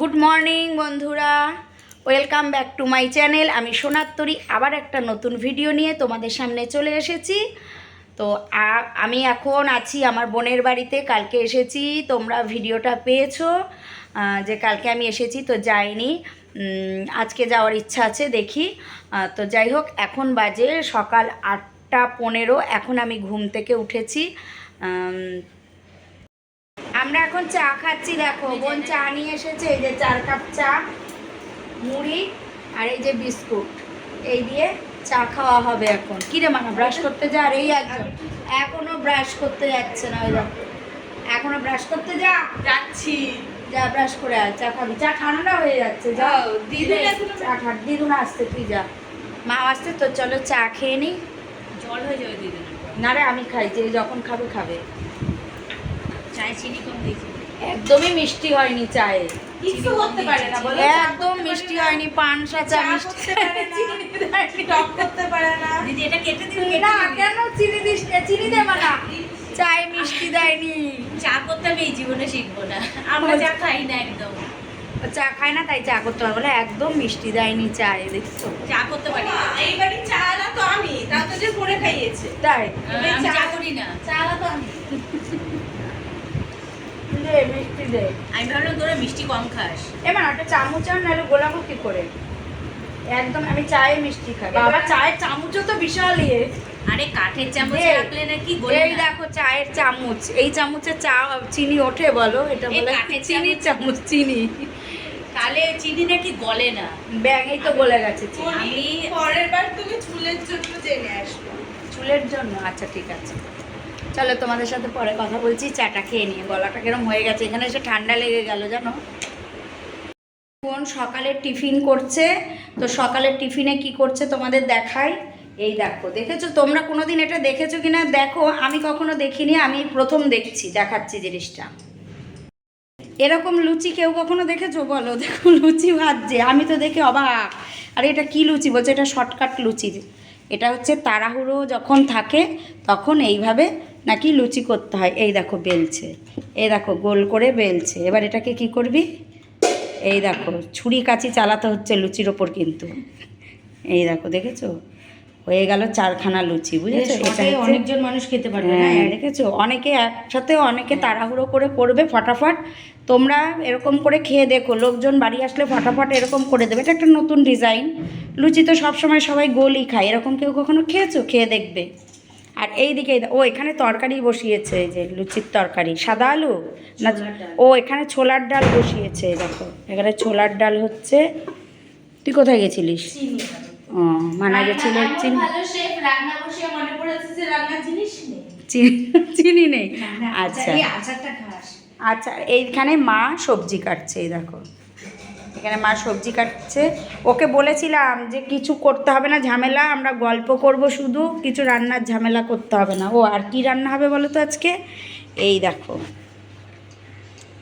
Good morning বন্ধুরা। Welcome back to my channel আমি সোনাত্তরী, আবার একটা নতুন ভিডিও নিয়ে তোমাদের সামনে চলে এসেছি। তো আমি এখন আছি আমার বোনের বাড়িতে, কালকে এসেছি, তোমরা ভিডিওটা পেয়েছ যে কালকে আমি এসেছি, তো যাইনি। আজকে যাওয়ার ইচ্ছা আছে, দেখি। তো যাই হোক, এখন বাজে সকাল আটটা পনেরো, এখন আমি ঘুম থেকে উঠেছি। আমরা এখন চা খাচ্ছি দেখো। বোন চা নিয়ে এসেছে এই যে চার কাপ চা মুড়ি আর এই যে বিস্কুট। এই দিয়ে চা খাওয়া হবে এখন। কি রে মানা ব্রাশ করতে যা আর এই একজন? এখনও ব্রাশ করতে যাচ্ছে না ওই দেখো। এখনও ব্রাশ করতে যা। যাচ্ছি। যা ব্রাশ করে আয় চা খাবি। চা ঠান্ডা হয়ে যাচ্ছে যাও দিদুন এখনো- চা খা দিদুন আসতে তুই যা। মা আসতে তো চলো চা খেয়ে নি। জল হয়ে যাবে দিদিনের। না রে আমি খাই যে যখন খাবে খাবে। চায় চিনি কম দিয়েছি। একদমই মিষ্টি হয়নি চায়ে। কিছু করতে পারে না বলো একদম মিষ্টি হয়নি পানসা চা মিষ্টি। টক করতে পারে না। দিদি এটা কেটে দিন না কেন চিনি দিস চিনি দেবে না। চায়ে মিষ্টি দেয়নি। চা করতে আমি এই জীবনে শিখব না। আমরা চা খাই না একদম। চা খায় না তাই চা করতে পারব না। একদম মিষ্টি দেয়নি চায়ে দেখছ? চা করতে পারি না। এই বাড়ি চা আলা তো আমি তা তো যে করে খাইয়েছে। তাই? চা করি না। চা আলা তো আমি। দে মিষ্টি দে। আমি ভাবলাম তোরা মিষ্টি কম খাস। এবার একটা চামচ আর নাহলে গোলাপো কি করে? একদম আমি চায়ে মিষ্টি খাই। বাবা চায়ের চামচও তো বিশাল ইয়ে। আরে কাঠের চামচ রাখলে নাকি এই দেখো চায়ের চামচ। এই চামচে চা চিনি ওঠে বলো? এটা বলে কাঠের চিনির চামচ। চিনি। তাহলে চিনি নাকি গলে না? ব্যাং এই তো বলে গেছে চিনি। আমি পরের বার তুমি চুলের জন্য জেনে আসবে। চুলের জন্য? আচ্ছা ঠিক আছে। চলো তোমাদের সাথে পরে কথা বলছি, চাটা খেয়ে নিয়ে। গলাটা কিরম হয়ে গেছে, এখানে এসে ঠান্ডা লেগে গেল জানো। বোন সকালে টিফিন করছে, তো সকালের টিফিনে কি করছে তোমাদের দেখাই। এই দেখো, দেখেছ? তোমরা কোনোদিন এটা দেখেছ কিনা? দেখো, আমি কখনো দেখিনি, আমি প্রথম দেখছি, দেখাচ্ছি জিনিসটা। এরকম লুচি কেউ কখনো দেখেছ? বলো, দেখো লুচি ভাজছে, আমি তো দেখে অবাক। আর এটা কি লুচি? বলছে এটা শর্টকাট লুচি। এটা হচ্ছে তাড়াহুড়ো যখন থাকে, তখন এইভাবে নাকি লুচি করতে হয়? এই দেখো বেলছে। এই দেখো গোল করে বেলছে। এবার এটাকে কি করবি? এই দেখো ছুরি কাচি চালাতে হচ্ছে লুচির ওপর কিন্তু। এই দেখো দেখেছ? হয়ে গেল চারখানা লুচি বুঝেছ? এটা অনেকজন মানুষ খেতে হ্যাঁ দেখেছ? অনেকে একসাথে অনেকে তাড়াহুড়ো করে করবে ফটাফট। তোমরা এরকম করে খেয়ে দেখো লোকজন বাড়ি আসলে ফটাফট এরকম করে দেবে। এটা একটা নতুন ডিজাইন। লুচি তো সবসময় সবাই গোলই খায়। এরকম কেউ কখনো খেয়েছো? খেয়ে দেখবে। আর এই দিকে ও এখানে তরকারি বসিয়েছে এই যে লুচির তরকারি। সাদা আলু? না ও এখানে ছোলার ডাল বসিয়েছে দেখো। এখানে ছোলার ডাল হচ্ছে তুই কোথায় গেছিলিস? ও মানা গেছিল চিনি। নেই। চিনি চিনি নেই? আচ্ছা খাস। আচ্ছা এইখানে মা সবজি কাটছে এই দেখো। এখানে মা সবজি কাটছে। ওকে বলেছিলাম যে কিছু করতে হবে না ঝামেলা আমরা গল্প করব শুধু কিছু রান্নার ঝামেলা করতে হবে না। ও আর কি রান্না হবে বলো তো আজকে? এই দেখো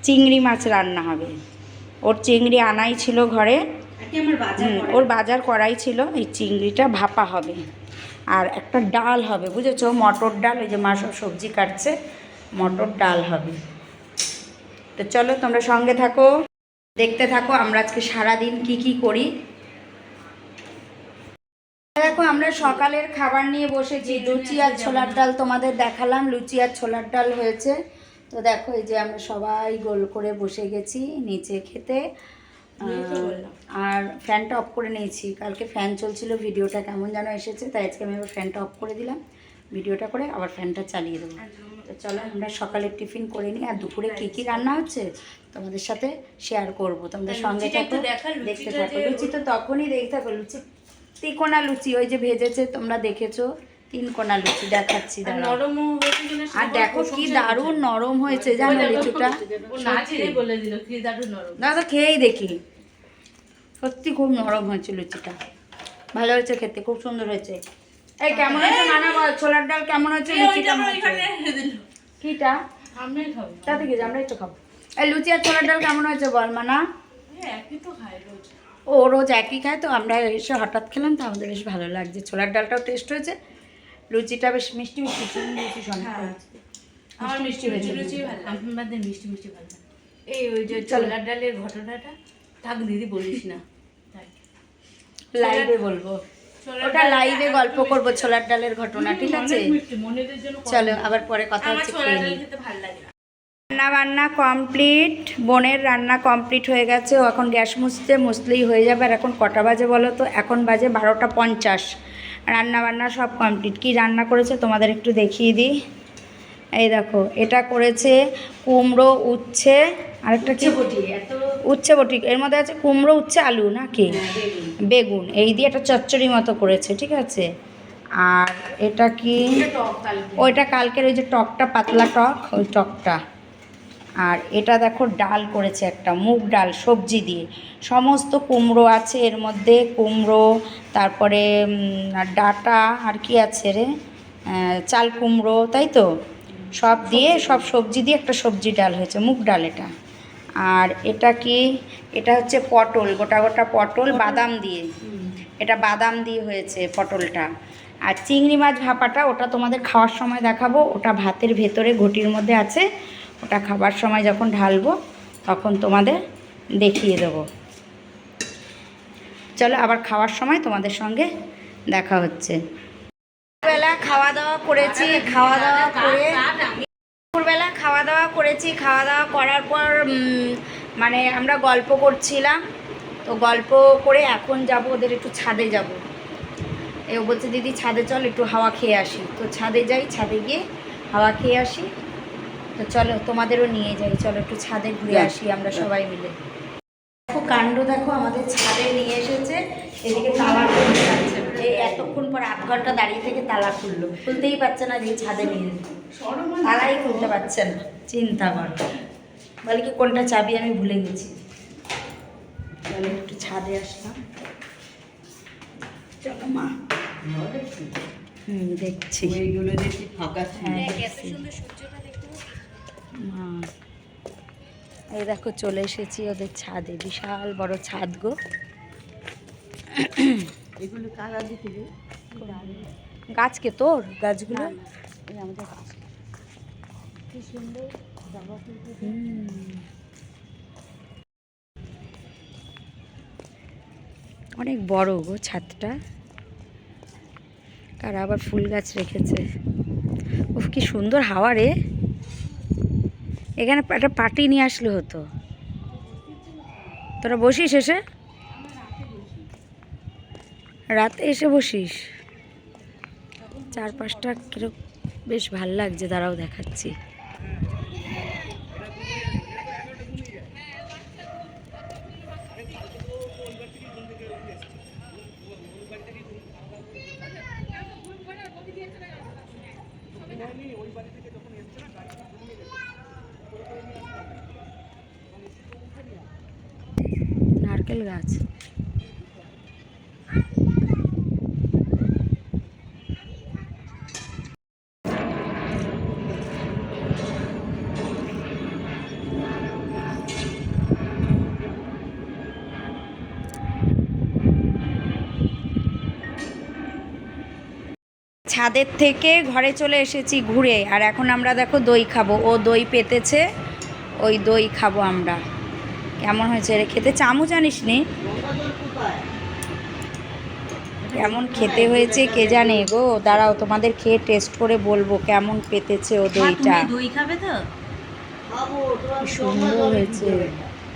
চিংড়ি মাছ রান্না হবে। ওর চিংড়ি আনাই ছিল ঘরে। ওর বাজার করাই ছিল এই চিংড়িটা ভাপা হবে। আর একটা ডাল হবে বুঝেছ? মটর ডাল ওই যে মা সব সবজি কাটছে মটর ডাল হবে। তো চলো তোমরা সঙ্গে থাকো। দেখতে থাকো আমরা আজকে সারাদিন কি কি করি। দেখো আমরা সকালের খাবার নিয়ে বসেছি। লুচি আর ছোলার ডাল তোমাদের দেখালাম। লুচি আর ছোলার ডাল হয়েছে। তো দেখো এই যে আমরা সবাই গোল করে বসে গেছি নিচে খেতে। আর ফ্যানটা অফ করে নিয়েছি। কালকে ফ্যান চলছিল ভিডিওটা কেমন যেন এসেছে তাই আজকে আমি আবার ফ্যানটা অফ করে দিলাম। ভিডিওটা করে আবার ফ্যানটা চালিয়ে দেবো। তো চলো আমরা সকালের টিফিন করে নিই। আর দুপুরে কী কী রান্না হচ্ছে তোমাদের সাথে শেয়ার করব। তোমাদের সঙ্গে থাকো দেখতে থাকো। লুচি তো তখনই দেখতে থাকো লুচি তিনকোনা লুচি ওই যে ভেজেছে তোমরা দেখেছ? তিন কোনা লুচি দেখাচ্ছি আর দেখো কি দারুণ নরম হয়েছে জানো লিচুটা? দাদা খেয়েই দেখি। সত্যি খুব নরম হয়েছে লুচিটা। ভালো হয়েছে খেতে খুব সুন্দর হয়েছে। এই কেমন হয়েছে নানা বল? ছোলার ডাল কেমন হয়েছে লুচি কেমন আমার হয়েছে? কিটা? আমরাই খাব। তাতে কি আমরাই তো খাব। এই লুচি আর ছোলার ডাল কেমন হয়েছে বল মানা? হ্যাঁ একই তো খাই রোজ। ও রোজ একই খায় তো আমরা এসে হঠাৎ খেলাম তো আমাদের বেশ ভালো লাগছে। ছোলার ডালটাও টেস্ট হয়েছে লুচিটা বেশ মিষ্টি মিষ্টি চিনি লুচি। আমার মিষ্টি হয়েছে মিষ্টি লুচি ভালো আমাদের মিষ্টি মিষ্টি ভালো এই ওই যে ছোলার ডালের ঘটনাটা থাক দিদি বলিস না। লাইভে বলব। ওটা লাইভে গল্প করব ছোলার ডালের ঘটনা ঠিক আছে। চলো আবার পরে কথা হচ্ছে। রান্না বান্না কমপ্লিট বোনের রান্না কমপ্লিট হয়ে গেছে ও এখন গ্যাস মুছতে মুছলেই হয়ে যাবে আর এখন কটা বাজে বলো তো? এখন বাজে বারোটা পঞ্চাশ। রান্না বান্না সব কমপ্লিট কি রান্না করেছে তোমাদের একটু দেখিয়ে দিই। এই দেখো এটা করেছে কুমড়ো উচ্ছে আরেকটা কি? এত উচ্ছে বটি এর মধ্যে আছে কুমড়ো উচ্ছে আলু নাকি? বেগুন। এই দিয়ে একটা চচ্চড়ি মতো করেছে ঠিক আছে? আর এটা কি? ওইটা কালকের ওই যে টকটা পাতলা টক ওই টকটা। আর এটা দেখো ডাল করেছে একটা মুগ ডাল সবজি দিয়ে। সমস্ত কুমড়ো আছে এর মধ্যে কুমড়ো তারপরে আর ডাটা আর কি আছে রে? চাল কুমড়ো তাই তো? সব দিয়ে সব সবজি দিয়ে একটা সবজি ডাল হয়েছে মুগ ডাল এটা। আর এটা কি? এটা হচ্ছে পটল গোটা গোটা পটল বাদাম দিয়ে। এটা বাদাম দিয়ে হয়েছে পটলটা। আর চিংড়ি মাছ ভাপাটা ওটা তোমাদের খাওয়ার সময় দেখাবো। ওটা ভাতের ভেতরে ঘটির মধ্যে আছে। ওটা খাবার সময় যখন ঢালবো তখন তোমাদের দেখিয়ে দেবো। চলো আবার খাওয়ার সময় তোমাদের সঙ্গে দেখা হচ্ছে। বেলা খাওয়া দাওয়া করেছি। খাওয়া দাওয়া করে দুপুরবেলা খাওয়া দাওয়া করেছি। খাওয়া দাওয়া করার পর মানে আমরা গল্প করছিলাম। তো গল্প করে এখন যাব ওদের একটু ছাদে যাব। এ বলছে দিদি ছাদে চল একটু হাওয়া খেয়ে আসি। তো ছাদে যাই ছাদে গিয়ে হাওয়া খেয়ে আসি। তো চলো তোমাদেরও নিয়ে যাই। চলো একটু ছাদে ঘুরে আসি আমরা সবাই মিলে। দেখো কাণ্ড দেখো আমাদের ছাদে নিয়ে এসেছে। এদিকে তালা খুলতে এই এতক্ষণ পর আধ ঘণ্টা দাঁড়িয়ে থেকে তালা খুললো। খুলতেই পারছে না দিয়ে ছাদে নিয়ে তালাই খুলতে পারছে না। চিন্তা কর। বলে কি কোনটা চাবি আমি ভুলে গেছি। চলো একটু ছাদে আসলাম। চলো মা। হুম দেখছি। এইগুলো দেখি ফাঁকা হ্যাঁ মা এই দেখো চলে এসেছি ওদের ছাদে। বিশাল বড় ছাদ গো। এগুলো কারা দিতে গাছকে তোর? গাছগুলো? আমাদের কাজ কি সুন্দর। হুম। অনেক বড় গো ছাদটা। আর আবার ফুল গাছ রেখেছে। উফ কি সুন্দর হাওয়া রে। এখানে একটা পার্টি নিয়ে আসলে হতো। তোরা বসিস এসে? রাতে এসে বসিস। চার পাঁচটা কীরকম বেশ ভালো লাগছে দাঁড়াও দেখাচ্ছি। নারকেল গাছ। ছাদের থেকে ঘরে চলে এসেছি ঘুরে। আর এখন আমরা দেখো দই খাব। ও দই পেতেছে ওই দই খাব আমরা। কেমন হয়েছে রে? খেতে চামচ জানিস নি কেমন খেতে হয়েছে কে জানে গো? দাঁড়াও তোমাদের খেয়ে টেস্ট করে বলব কেমন পেতেছে ও দইটা। দই খাবে তো? সুন্দর হয়েছে।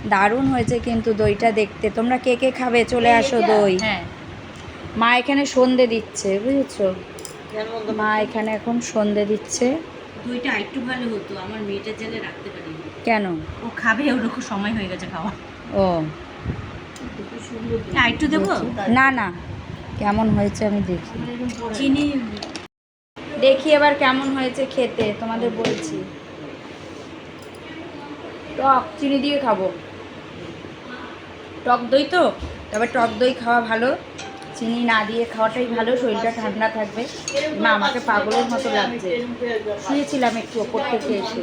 দারুণ হয়েছে কিন্তু দইটা দেখতে। তোমরা কে কে খাবে? চলে আসো দই। হ্যাঁ। মা এখানে সন্ধে দিচ্ছে বুঝেছ? মা এখানে এখন সন্ধে দিচ্ছে। দইটা একটু ভালো হতো আমার মেয়েটার জেলে রাখতে পারিনি। কেন? ও খাবে ওরকম সময় হয়ে গেছে খাওয়া। ও। একটু দেবো? না না। কেমন হয়েছে আমি দেখি। চিনি। দেখি এবার কেমন হয়েছে খেতে তোমাদের বলছি। টক চিনি দিয়ে খাব। টক দই তো? তবে টক দই খাওয়া ভালো। চিনি না দিয়ে খাওয়াটাই ভালো শরীরটা ঠান্ডা থাকবে। মা আমাকে পাগলের মতো লাগছে। শুয়েছিলাম একটু ওপর থেকে এসে।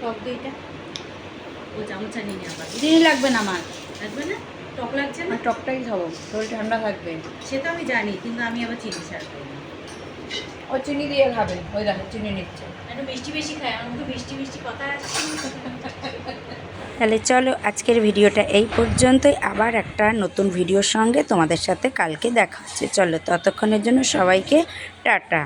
টক ও চামচা নিয়ে চিনি লাগবে না আমার। লাগবে না? টক লাগছে না? টকটাই খাব শরীর ঠান্ডা থাকবে। সে তো আমি জানি কিন্তু আমি আবার চিনি ছাড়া খাই ও চিনি দিয়ে খাবে। ওই দেখো চিনি নিচ্ছে। একটু মিষ্টি বেশি খায় আমার মুখে মিষ্টি মিষ্টি কথা আছে। তাহলে চলো আজকের ভিডিওটা এই পর্যন্তই। আবার একটা নতুন ভিডিওর সঙ্গে তোমাদের সাথে কালকে দেখা হচ্ছে। চলো, ততক্ষণের জন্য সবাইকে টাটা।